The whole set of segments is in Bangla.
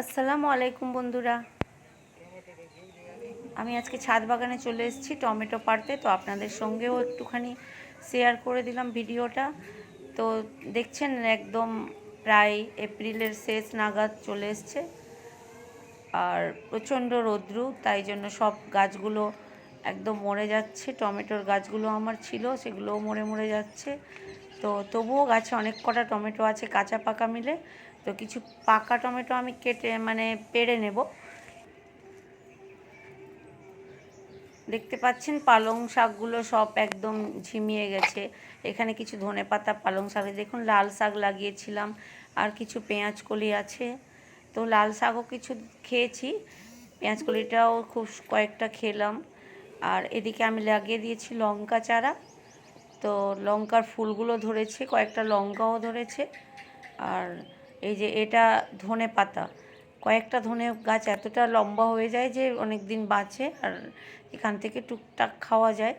আসসালামু আলাইকুম বন্ধুরা। আমি আজকে ছাদ বাগানে চলে এসেছি টমেটো পাড়তে, তো আপনাদের সঙ্গেও একটুখানি শেয়ার করে দিলাম ভিডিওটা। তো দেখছেন একদম প্রায় এপ্রিলের শেষ নাগাদ চলে এসছে। আর প্রচণ্ড রৌদ্রু, তাই জন্য সব গাছগুলো একদম মরে যাচ্ছে। টমেটোর গাছগুলো আমার ছিল, সেগুলোও মরে মরে যাচ্ছে। তো তবুও গাছে অনেক কটা টমেটো আছে, কাঁচা পাকা মিলে। তো কিছু পাকা টমেটো আমি কেটে মানে পেড়ে নেব। দেখতে পাচ্ছেন পালং শাকগুলো সব একদম ঝিমিয়ে গেছে। এখানে কিছু ধনে পাতা, পালং শাক দেখুন লাল শাক লাগিয়েছিলাম। আর কিছু পেঁয়াজ কলি আছে। তো লাল শাকও কিছু খেয়েছি। পেঁয়াজ কলিটাও খুব কয়েকটা খেলাম। আর এদিকে আমি লাগিয়ে দিয়েছি লঙ্কা চারা। তো লঙ্কার ফুলগুলো ধরেছে, কয়েকটা লঙ্কাও ধরেছে। আর এই যে এটা ধনে পাতা, কয়েকটা ধনে গাছ এতটা লম্বা হয়ে যায় যে অনেক দিন বাঁচে আর এখান থেকে টুকটাক খাওয়া যায়।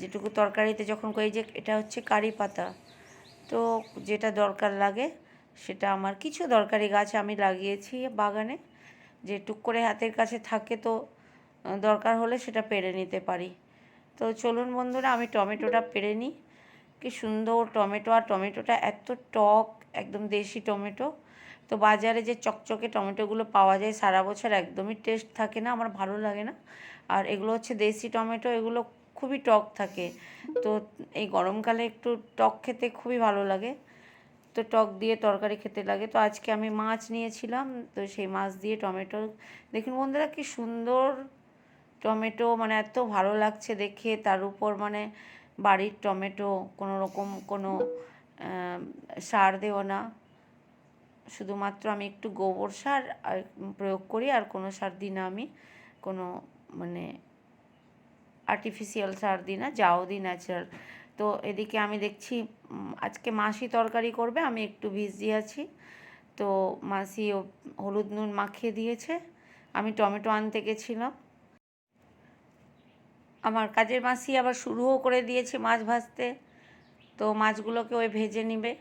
যেটুকু তরকারিতে যখন কই যে এটা হচ্ছে কারি পাতা, তো যেটা দরকার লাগে সেটা আমার কিছু দরকারি গাছ আমি লাগিয়েছি বাগানে। যে টুক করে হাতের কাছে থাকে তো, দরকার হলে সেটা পেরে নিতে পারি। তো চলুন বন্ধুরা, আমি টমেটোটা পেরে নিই। কি সুন্দর টমেটো, আর টমেটোটা এত টক, একদম দেশি টমেটো। তো বাজারে যে চকচকে টমেটোগুলো পাওয়া যায়, সারা বছর একদমই টেস্ট থাকে না, আমার ভালো লাগে না। আর এগুলো হচ্ছে দেশি টমেটো, এগুলো খুবই টক থাকে। তো এই গরমকালে একটু টক খেতে খুবই ভালো লাগে। তো টক দিয়ে তরকারি খেতে লাগে। তো আজকে আমি মাছ নিয়েছিলাম, তো সেই মাছ দিয়ে টমেটো। দেখুন বন্ধুরা, কি সুন্দর টমেটো মানে এত ভালো লাগছে দেখে। তার উপর মানে বাড়ির টমেটো কোনো রকম কোনো সার দেও না। শুধুমাত্র আমি একটু গোবর সার প্রয়োগ করি আর কোনো সার দিই না আমি। কোনো মানে আর্টিফিশিয়াল সার দিই না, যাও দিই ন্যাচারাল তো এদিকে আমি দেখছি আজকে মাসি তরকারি করবে, আমি একটু ভিজিয়ে আছি। তো মাসি হলুদ নুন মাখিয়ে দিয়েছে। আমি টমেটো আনতে গেছিলাম। আমার কাজের মাসি আবার শুরুও করে দিয়েছে মাছ ভাজতে। তো মাছগুলোকে ওই ভেজে নিবে।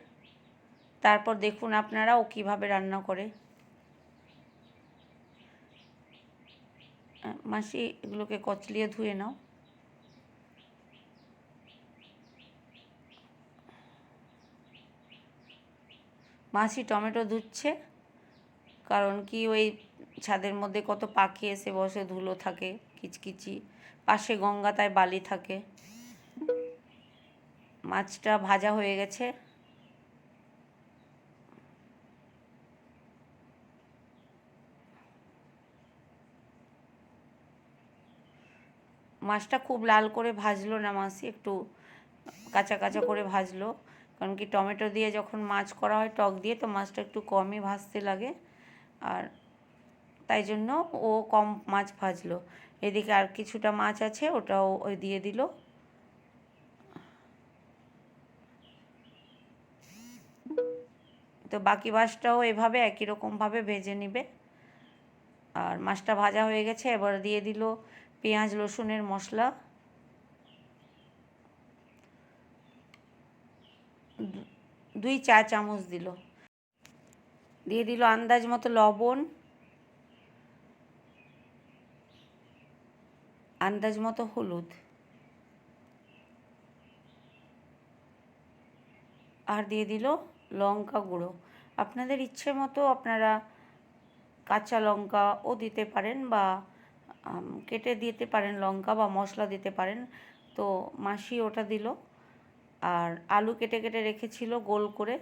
তারপর দেখুন আপনারা ও কীভাবে রান্না করে। মাসি এগুলোকে কচলিয়ে ধুয়ে নাও। মাসি টমেটো ধুচ্ছে, কারণ কি ওই ছাদের মধ্যে কত পাখি এসে বসে ধুলো থাকে, কিচকিচি। পাশে গঙ্গা তাই বালি থাকে। মাছটা ভাজা হয়ে গেছে। মাছটা খুব লাল করে ভাজলো না মাসি, একটু কাঁচা কাঁচা করে ভাজলো। কারণ কি টমেটো দিয়ে যখন মাছ করা হয়, টক দিয়ে, তো মাছটা একটু কমই ভাজতে লাগে। আর তাই জন্য ও কম মাছ ভাজলো। এদিকে আর কিছুটা মাছ আছে, ওটাও ওই দিয়ে দিল। তো বাকি মাছটাও এভাবে একই রকমভাবে ভেজে নিবে। আর মাছটা ভাজা হয়ে গেছে, এবার দিয়ে দিল পেঁয়াজ, রসুনের মশলা। দুই চা চামচ দিল। দিয়ে দিল আন্দাজ মতো লবণ। আন্দাজ মতো হলুদ। আর দিয়ে দিল লঙ্কা গুঁড়ো। আপনাদের ইচ্ছে মতো আপনারা কাঁচা লঙ্কাও দিতে পারেন বা কেটে দিতে পারেন লঙ্কা বা মশলা দিতে পারেন। তো মাসি ওটা দিল। আর আলু কেটে কেটে রেখেছিল গোল করে।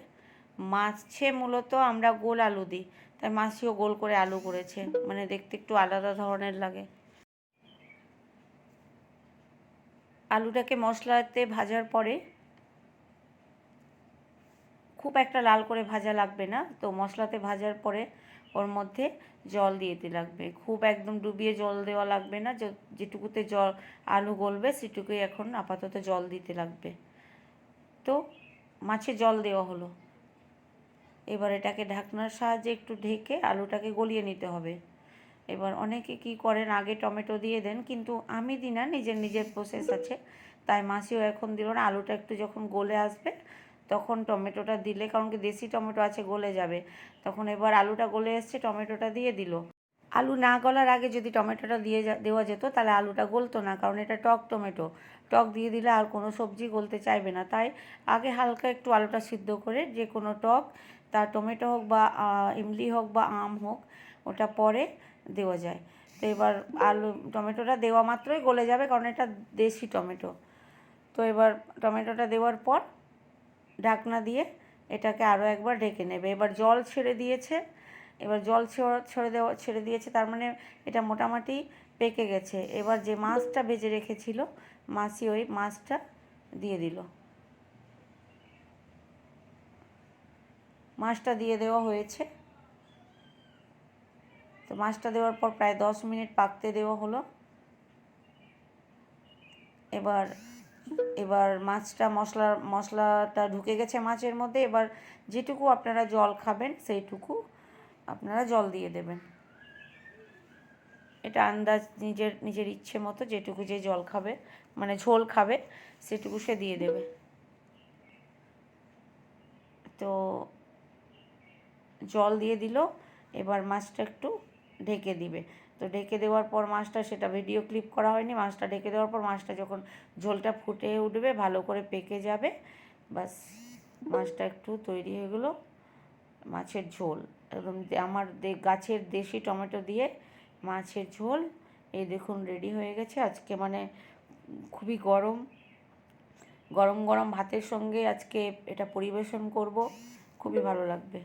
মাছে মূলত আমরা গোল আলু দিই। তাই মাসিও গোল করে আলু করেছে। মানে দেখতে একটু আলাদা ধরনের লাগে। আলুটাকে মশলাতে ভাজার পরে খুব একটা লাল করে ভাজা লাগবে না, তো মশলাতে ভাজার পরে ওর মধ্যে জল দিতে লাগবে। খুব একদম ডুবিয়ে জল দেওয়া লাগবে না যেটুকুতে জল, আলু গলবে সেটুকুই এখন আপাতত জল দিতে লাগবে। তো মাছে জল দেওয়া হলো। এবার এটাকে ঢাকনার সাহায্যে একটু ঢেকে আলুটাকে গলিয়ে নিতে হবে। এবার অনেকে কি করেন? আগে টমেটো দিয়ে দেন, কিন্তু আমি দিই না, নিজের নিজের প্রসেস আছে। তাই মাসিও এখন দিল না। আলুটা একটু যখন গলে আসবে, তখন টমেটোটা দিলে, কারণ কি দেশি টমেটো আছে, গলে যাবে। তখন এবার আলুটা গলে এসছে, টমেটোটা দিয়ে দিল। আলু না গলার আগে যদি টমেটোটা দিয়ে দেওয়া যেত, তাহলে আলুটা গলতো না, কারণ এটা টক টমেটো। টক দিয়ে দিলে আর কোনো সবজি গলতে চাইবে না। তাই আগে হালকা একটু আলুটা সিদ্ধ করে, যে কোনো টক তা টমেটো হোক বা ইমলি হোক বা আম হোক ওটা পরে দেওয়া যায়। তো এবার আলু, টমেটোটা দেওয়া মাত্রই গলে যাবে কারণ এটা দেশি টমেটো। তো এবার টমেটোটা দেওয়ার পর ঢাকনা দিয়ে এটাকে আরও একবার ঢেকে নেবে। এবার জল ছেড়ে দিয়েছে। এবার জল ছেড়ে দেওয়া, ছেড়ে দিয়েছে, তার মানে এটা মোটামুটি পেকে গেছে। এবার যে মাছটা ভেজে রেখেছিল মাছি ওই মাছটা দিয়ে দিল। মাছটা দিয়ে দেওয়া হয়েছে। মাছটা দেওয়ার পর প্রায় দশ মিনিট পাকতে দেওয়া হলো। এবার এবার মাছটা মশলা, মশলাটা ঢুকে গেছে মাছের মধ্যে। এবার যেটুকু আপনারা জল খাবেন সেইটুকু আপনারা জল দিয়ে দেবেন। এটা আন্দাজ নিজের নিজের ইচ্ছে মতো যেটুকু যে জল খাবে মানে ঝোল খাবে, সেটুকু সে দিয়ে দেবে। তো জল দিয়ে দিল। এবার মাছটা একটু ঢেকে দিবে। তো ঢেকে দেওয়ার পর মাছটা সেটা ভিডিও ক্লিপ করা হয়নি। মাছটা ঢেকে দেওয়ার পর মাছটা যখন ঝোলটা ফুটে উঠবে, ভালো করে পেকে যাবে। বাস মাছটা একটু তৈরি হয়ে গেলো মাছের ঝোল। একদম আমার গাছের দেশি টমেটো দিয়ে মাছের ঝোল। এই দেখুন রেডি হয়ে গেছে। আজকে মানে খুবই গরম। গরম গরম ভাতের সঙ্গে আজকে এটা পরিবেশন করব। খুবই ভালো লাগবে।